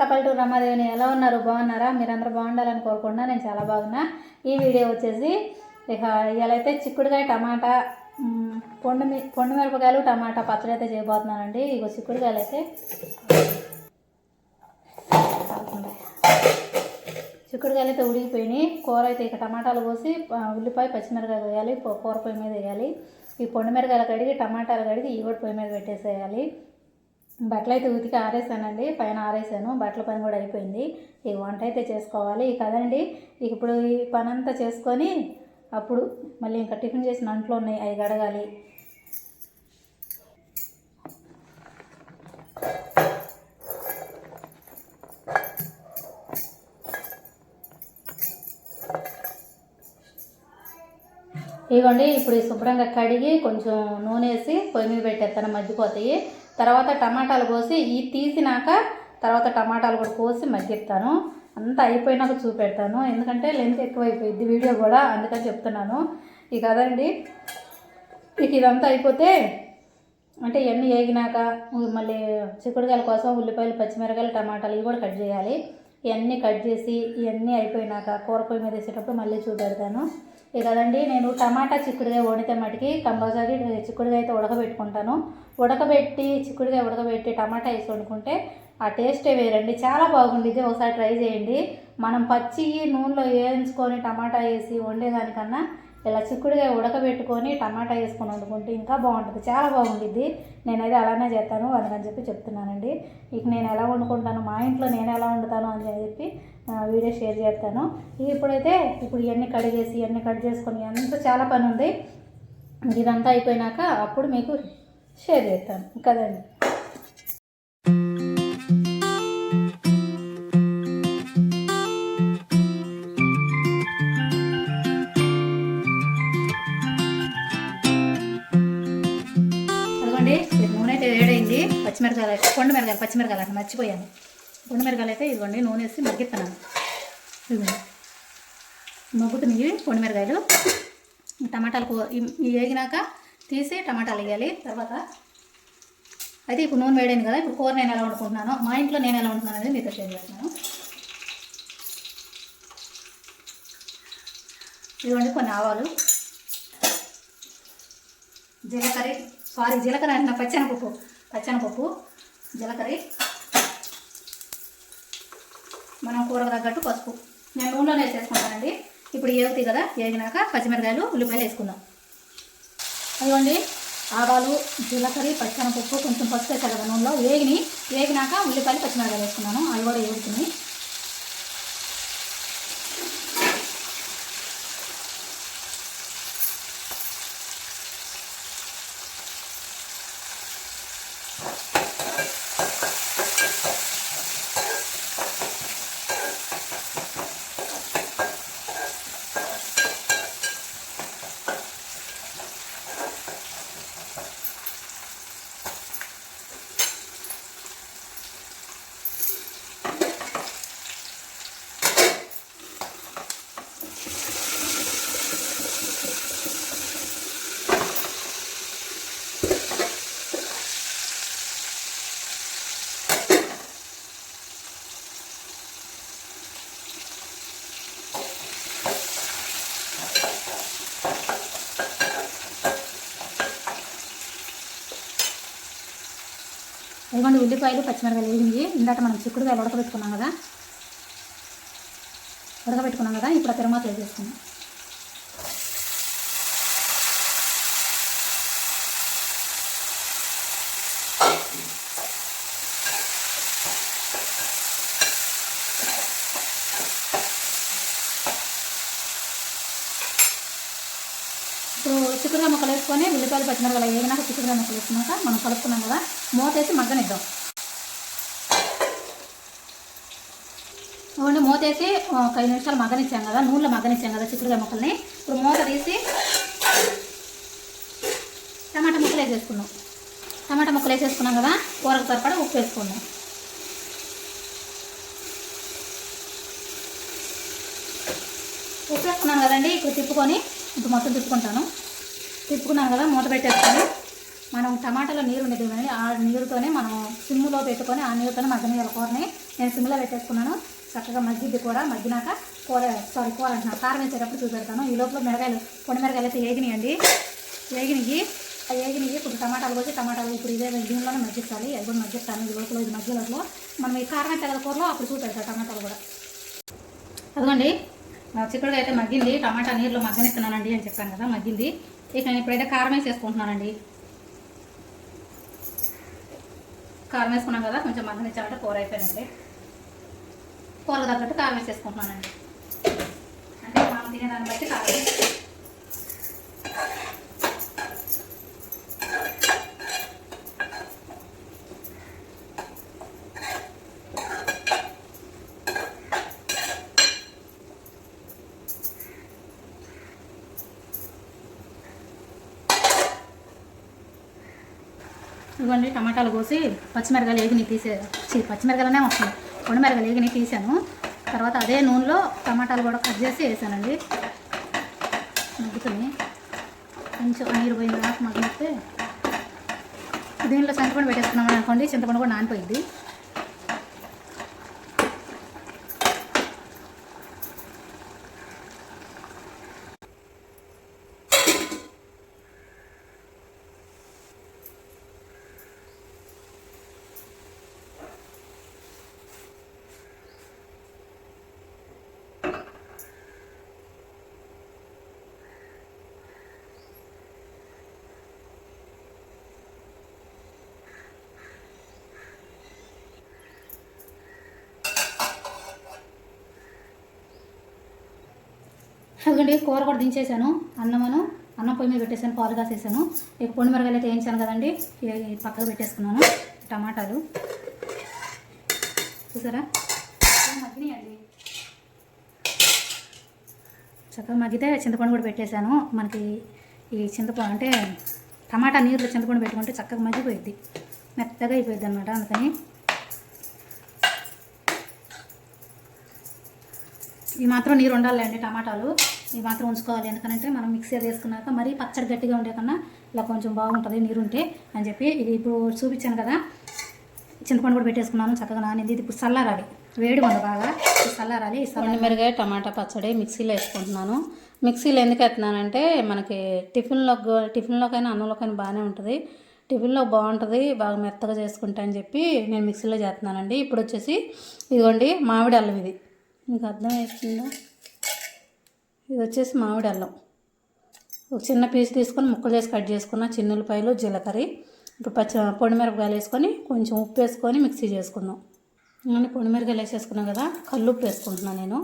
పల్లెటూరు రమాదేవిని ఎలా ఉన్నారు? బాగున్నారా? మీరందరూ బాగుండాలని కోరుకుంటున్నా. నేను చాలా బాగున్నా. ఈ వీడియో వచ్చేసి ఇక ఇవాళ అయితే చిక్కుడుకాయ టమాటా పొండు పొండు మిరపకాయలు టమాటా పచ్చడి అయితే చేయబోతున్నానండి. ఇగో చిక్కుడుకాయలు అయితే చిక్కుడుకాయలు అయితే ఉడికిపోయినాయి. కూర అయితే ఇక టమాటాలు పోసి ఉల్లిపాయ పచ్చిమిరకాయ వేయాలి కూర పొయ్యి మీద వేయాలి. ఈ పొండు మిరకాయలు కడిగి టమాటాలు కడిగి ఈ కూడా పొయ్యి మీద పెట్టేసేయాలి. బట్టలు అయితే ఉతికి ఆరేసానండి పైన ఆరేసాను బట్టల పని కూడా అయిపోయింది. ఈ వంట అయితే చేసుకోవాలి. ఇక కదండి ఇక ఇప్పుడు ఈ పని అంతా చేసుకొని అప్పుడు మళ్ళీ ఇంకా టిఫిన్ చేసిన అంట్లో ఉన్నాయి అవి కడగాలి. ఇదిగోండి ఇప్పుడు శుభ్రంగా కడిగి కొంచెం నూనె వేసి పొయ్యి మీద పెట్టేస్తాను మగ్గిపోతాయి. తర్వాత టమాటాలు కోసి ఈ తీసినాక తర్వాత టమాటాలు కూడా కోసి మగ్గిస్తాను. అంతా అయిపోయినాక చూపెడతాను. ఎందుకంటే లెంత్ ఎక్కువైపోయింది వీడియో కూడా అందుకని చెప్తున్నాను. ఇక కదండి ఇక ఇదంతా అయిపోతే అంటే ఇవన్నీ వేగినాక మళ్ళీ చిక్కుడుకాయల కోసం ఉల్లిపాయలు పచ్చిమిరకాయలు టమాటాలు ఇవి కూడా కట్ చేయాలి. ఇవన్నీ కట్ చేసి ఇవన్నీ అయిపోయినాక కూర పొయ్యి మీద వేసేటప్పుడు మళ్ళీ చూపెడతాను. కదండి నేను టమాటా చిక్కుడుగా వండితే మటుకి కంపల్సరీ చిక్కుడుగా అయితే ఉడకబెట్టుకుంటాను. ఉడకబెట్టి చిక్కుడుగా ఉడకబెట్టి టమాటా వేసి వండుకుంటే ఆ టేస్టే వేరండి. చాలా బాగుండిద్ది. ఒకసారి ట్రై చేయండి. మనం పచ్చి నూనెలో వేయించుకొని టమాటా వేసి వండేదానికన్నా ఇలా చిక్కుడుగా ఉడకబెట్టుకొని టమాటా వేసుకొని వండుకుంటే ఇంకా బాగుంటుంది. చాలా బాగుండిద్ది. నేనైతే అలానే చేస్తాను అందుకని చెప్పి చెప్తున్నానండి. ఇక నేను ఎలా వండుకుంటాను? మా ఇంట్లో నేను ఎలా వండుతాను అని చెప్పి వీడియో షేర్ చేస్తాను. ఇప్పుడైతే ఇప్పుడు ఇవన్నీ కడిగేసి ఇవన్నీ కట్ చేసుకొని అంతా చాలా పని ఉంది. ఇదంతా అయిపోయినాక అప్పుడు మీకు షేర్ చేస్తాను. కదండి? అదిగోండి ఇది నూనె అయితే వేడైంది. పచ్చిమిరకాయలు కొండ మిరకాయలు పచ్చిమిరకాయలు మర్చిపోయాను. పొండిమిరకాయలు అయితే ఇదిగోండి నూనె వేసి మగ్గిస్తున్నాను. ఇదిగోండి. మగ్గుతున్నాయి పొడిమిరకాయలు టమాటాలు వేగినాక తీసి టమాటాలు వేయాలి. తర్వాత అయితే ఇప్పుడు నూనె వేడైంది కదా ఇప్పుడు కూర నేను ఎలా వండుకుంటున్నాను మా ఇంట్లో నేను ఎలా వండుతున్నాను అనేది మీతో షేర్ చేస్తున్నాను. ఇదిగోండి కొన్ని ఆవాలు జీలకర్ర సారీ జీలకర్ర అంటున్నా పచ్చనపప్పు పచ్చనపప్పు జీలకర్ర మనం కూరకు తగ్గట్టు పసుపు. నేను నూనెలోనే వేసేసుకుంటానండి. ఇప్పుడు ఏగుతాయి కదా ఏగినాక పచ్చిమిరకాయలు ఉల్లిపాయలు వేసుకుందాం. అదిగోండి ఆవాలు జీలకర్ర పచ్చెనపప్పు కొంచెం పసుపు వేసారు కదా నూనెలో వేగిని వేగినాక ఉల్లిపాయలు పచ్చిమిరకాయలు వేసుకున్నాను. అవి కూడా ఏగుతున్నాయి. ఇదిగోండి ఉల్లిపాయలు పచ్చిమిరపాయలు వేగింది ఇందాక మనం చిక్కుడుకాయలు ఉడకబెట్టుకున్నాం కదా. ఉడకబెట్టుకున్నాం కదా. ఇప్పుడు ఆ తిరుమాత వేసేసుకున్నాం ఇప్పుడు చిక్కుడుకాయ ముక్కలు వేసుకొని ఉల్లిపాయలు కదా వేగినాక చిక్కుడుకాయ ముక్కలు వేసుకున్నాక మనం కలుపుకున్నాం కదా మూతేసి మగ్గనిద్దాం. ఓన్లీ మూతేసి ఒక ఐదు నిమిషాలు మగ్గనిచ్చాం కదా నూనెలో మగ్గనిచ్చాం కదా చిక్కుడుకాయ ముక్కల్ని. ఇప్పుడు మూత తీసి టమాటా ముక్కలు వేసేసుకున్నాం టమాటా ముక్కలు వేసేసుకున్నాం కదా కూరకు సరిపడా ఉప్పు వేసుకున్నాం ఉప్పు వేసుకున్నాం కదండి ఇప్పుడు తిప్పుకొని ఇప్పుడు మొత్తం తిప్పుకుంటాను. తిప్పుకున్నాను కదా మూత పెట్టేసుకొని మనం టమాటాలో నీరు ఉండేది కానీ ఆ నీరుతోనే మనం సిమ్లో పెట్టుకొని ఆ నీరుతోనే మగ్గనీయాల కూరని నేను సిమ్లో పెట్టేసుకున్నాను. చక్కగా మగ్గిద్ది కూర మగ్గినాక కూర సారీ కూర అంటున్నాను కారం వేసేటప్పుడు చూపెడతాను. ఈ లోపల మిరగాయలు పొడి మిరగాయలు అయితే ఏగినాయండి ఏగినవి ఆ ఏగినవి ఇప్పుడు టమాటాలు పోసి టమాటాలు ఇప్పుడు ఇదే దీనిలోనే మగ్గించాలి అది కూడా మగ్గిస్తాను ఈ లోపల ఇది మధ్య మనం ఈ కారం అయితే కూరలో అప్పుడు చూపెడతాను టమాటాలు కూడా. అదిగోండి. చిక్కుడుగా అయితే మగ్గింది. టమాటా నీళ్ళు మగ్గనిస్తున్నానండి అని చెప్పాను కదా మగ్గింది. ఇక నేను ఇప్పుడైతే కారం వేసేసుకుంటున్నానండి. కారం వేసుకున్నాం కదా కొంచెం మగ్గనిచ్చాలంటే కూర అయిపోయినట్టే. కూరకు తగ్గట్టు కారం వేసేసుకుంటున్నానండి. అంటే మనం తినేదాన్ని బట్టి కారం ఇవ్వండి టమాటాలు కోసి పచ్చిమిరకాయలు ఏగిని తీసే ఛీ, పచ్చిమిరకాయలనే వస్తుంది పొడిమిరకాయలు ఏగిని తీసాను. తర్వాత అదే నూనెలో టమాటాలు కూడా కట్ చేసి వేసానండి. మగ్గుతుంది కొంచెం నీరు పోయిన దాకా మగ్గితే దీనిలో చింతపండు పెట్టేసుకున్నాం అనుకోండి చింతపండు కూడా నానిపోయింది. అదిగోండి కూర కూడా దించేసాను అన్నమును అన్నం పొయ్యి మీద పెట్టేసాను పాలు కాసేసాను ఇక పొడి మిరగాయలు అయితే వేయించాను కదండి పక్కకు పెట్టేసుకున్నాను. టమాటాలు. చూసారా? మగ్గినాయండి. చక్కగా మగ్గితే చింతపండు కూడా పెట్టేశాను. మనకి ఈ చింతపండు అంటే టమాటా నీరులో చింతపండు పెట్టుకుంటే చక్కగా మగ్గిపోయిద్ది. మెత్తగా అయిపోయింది అనమాట అందుకని. ఈ మాత్రం నీరు ఉండాలండి టమాటాలు. ఈ మాత్రం ఉంచుకోవాలి. ఎందుకంటే మనం మిక్సీ వేసుకున్నాక మరీ పచ్చడి గట్టిగా ఉండే కన్నా ఇలా కొంచెం బాగుంటుంది నీరుంటే అని చెప్పి ఇది ఇప్పుడు చూపించాను కదా. చింతపండు కూడా పెట్టేసుకున్నాను చక్కగా నానింది. ఇది ఇప్పుడు చల్లారాలి వేడి ఉంది బాగా. చల్లారాలి మిరగాయ టమాటా పచ్చడి మిక్సీలో వేసుకుంటున్నాను. మిక్సీలో ఎందుకు వేస్తున్నానంటే మనకి టిఫిన్లో టిఫిన్లోకైనా అన్నంలోకైనా బాగానే ఉంటుంది. టిఫిన్లో బాగుంటుంది బాగా మెత్తగా చేసుకుంటా అని చెప్పి నేను మిక్సీలో చేస్తున్నానండి. ఇప్పుడు వచ్చేసి ఇదిగోండి మామిడి అల్లం ఇది. మీకు అర్థమవుతుందా ఇది వచ్చేసి మామిడి అల్లం. ఒక చిన్న పీస్ తీసుకొని ముక్కలు చేసి కట్ చేసుకున్న చిన్న ఉల్లిపాయలు జీలకర్ర ఇప్పుడు పచ్చ పొడిమిరపకాయలు వేసుకొని కొంచెం ఉప్పు వేసుకొని మిక్సీ చేసుకుందాం. ఇవన్నీ పొడిమిరపకాయలు వేసేసుకున్నాం కదా కళ్ళు ఉప్పు వేసుకుంటున్నాను నేను.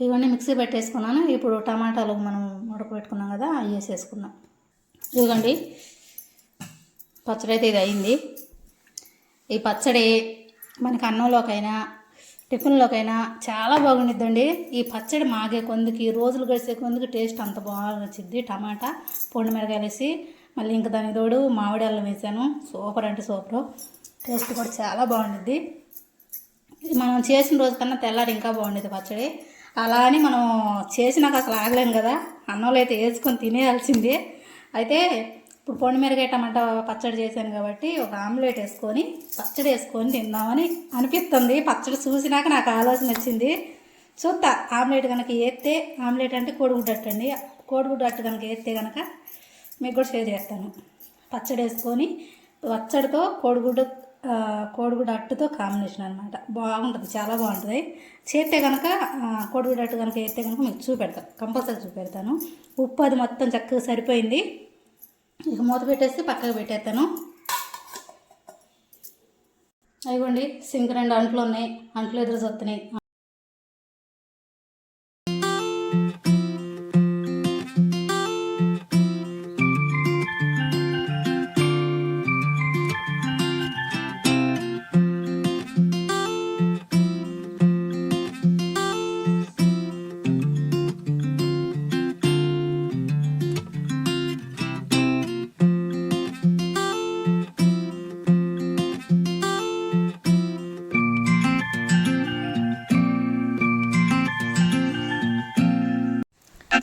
ఇవన్నీ మిక్సీ పెట్టేసుకున్నాను. ఇప్పుడు టమాటాలు మనం ఉడకబెట్టుకున్నాం కదా అవి వేసేసుకున్నాం ఇదిగోండి పచ్చడి అయితే ఇది అయింది. ఈ పచ్చడి మనకి అన్నంలోకైనా టిఫిన్లోకైనా చాలా బాగుండిద్దండి. ఈ పచ్చడి మాగే కొందుకి రోజులు గడిచే కొందుకి టేస్ట్ అంత బాగా వచ్చింది టమాటా పొండి మిరకాయలు వేసి మళ్ళీ ఇంకా దానికి తోడు మామిడి అల్లం వేసాను. సూపర్ అంటే సూపరు. టేస్ట్ కూడా చాలా బాగుండిద్ది. మనం చేసిన రోజు కన్నా తెల్లారి ఇంకా బాగుండేది పచ్చడి. అలా అని మనం చేసినాక అసలు ఆగలేం కదా. అన్నంలో అయితే వేసుకొని తినేయాల్సిందే. అయితే ఇప్పుడు పొండి మిరగాయ టమాటా పచ్చడి చేశాను కాబట్టి ఒక ఆమ్లెట్ వేసుకొని పచ్చడి వేసుకొని తిందామని అనిపిస్తుంది. పచ్చడి చూసినాక నాకు ఆలోచన వచ్చింది. చూస్తా ఆమ్లెట్ కనుక వేస్తే ఆమ్లెట్ అంటే కోడిగుడ్డట్టు అండి. కోడిగుడ్డట్టు కనుక వేస్తే కనుక మీకు కూడా షేర్ చేస్తాను. పచ్చడి వేసుకొని పచ్చడితో కోడిగుడ్డు కోడిగుడ్డు అట్టుతో కాంబినేషన్ అనమాట బాగుంటుంది చాలా బాగుంటుంది. చేస్తే కనుక కోడిగుడ్డు అట్టు కనుక వేస్తే కనుక మీకు చూపెడతాను కంపల్సరీ చూపెడతాను. ఉప్పు అది మొత్తం చక్కగా సరిపోయింది. ఇక మూత పెట్టేసి పక్కకు పెట్టేస్తాను. అయిపోండి సింక్ రెండు అంట్లు ఉన్నాయి అంట్లు ఎదురు చూస్తున్నాయి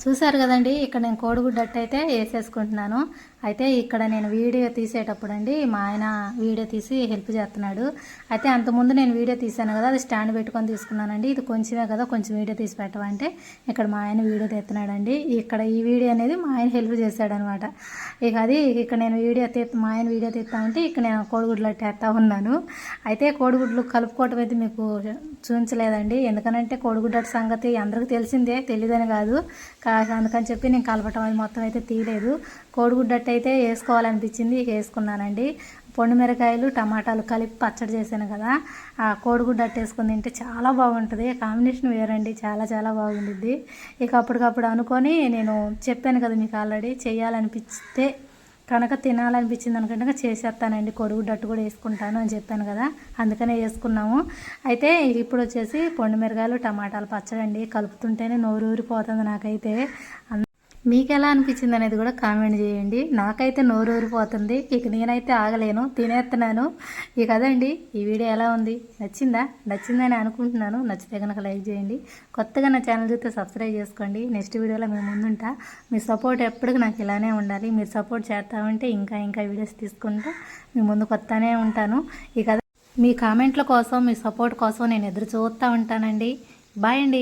చూసారు కదండి ఇక్కడ నేను కోడిగుడ్డట్టు అయితే వేసేసుకుంటున్నాను. అయితే ఇక్కడ నేను వీడియో తీసేటప్పుడు అండి మా ఆయన వీడియో తీసి హెల్ప్ చేస్తున్నాడు. అయితే అంతకుముందు నేను వీడియో తీసాను కదా అది స్టాండ్ పెట్టుకొని తీసుకున్నానండి. ఇది కొంచెమే కదా కొంచెం వీడియో తీసి పెట్టమంటే ఇక్కడ మా ఆయన వీడియో తీస్తున్నాడండి. ఇక్కడ ఈ వీడియో అనేది మా ఆయన హెల్ప్ చేశాడనమాట. ఇక అది ఇక్కడ నేను వీడియో తీ మా ఆయన వీడియో తీస్తామంటే ఇక్కడ నేను కోడిగుడ్లు అట్టేస్తా ఉన్నాను. అయితే కోడిగుడ్లు కలుపుకోవటం అయితే మీకు చూపించలేదండి. ఎందుకనంటే కోడిగుడ్డ సంగతి అందరికీ తెలిసిందే తెలియదని కాదు. కా అందుకని చెప్పి నేను కలపటం అది మొత్తం అయితే తీయలేదు. కోడిగుడ్డట్టు అయితే వేసుకోవాలనిపించింది వేసుకున్నానండి. పొండు మిరకాయలు టమాటాలు కలిపి పచ్చడి చేశాను కదా ఆ కోడిగుడ్డ అట్టేసుకుని తింటే చాలా బాగుంటుంది. కాంబినేషన్ వేరండి చాలా చాలా బాగుండిద్ది. ఇక అప్పటికప్పుడు అనుకొని నేను చెప్పాను కదా మీకు ఆల్రెడీ చేయాలనిపిస్తే కనుక తినాలనిపించింది అనుకుంటే చేసేస్తానండి. కొడుగుడ్డట్టు కూడా వేసుకుంటాను అని చెప్పాను కదా అందుకనే వేసుకున్నాము. అయితే ఇప్పుడు వచ్చేసి పొండు మిరగాయలు టమాటాలు పచ్చడండి. కలుపుతుంటేనే నోరు ఊరిపోతుంది నాకైతే. మీకు ఎలా అనిపించింది అనేది కూడా కామెంట్ చేయండి. నాకైతే నోరు ఊరిపోతుంది ఇక నేనైతే ఆగలేను. తినేస్తున్నాను. ఇక అదండి. ఈ వీడియో ఎలా ఉంది? నచ్చిందా? నచ్చిందని అనుకుంటున్నాను. నచ్చితే కనుక లైక్ చేయండి. కొత్తగా నా ఛానల్ చూస్తే సబ్స్క్రైబ్ చేసుకోండి. నెక్స్ట్ వీడియోలో మేము ముందుంటా. మీ సపోర్ట్ ఎప్పటికీ నాకు ఇలానే ఉండాలి. మీరు సపోర్ట్ చేస్తామంటే ఇంకా ఇంకా వీడియోస్ తీసుకుంటా. మీ ముందు కొత్తనే ఉంటాను. ఇక మీ కామెంట్ల కోసం మీ సపోర్ట్ కోసం నేను ఎదురు చూస్తూ ఉంటానండి. బాయ్ అండి.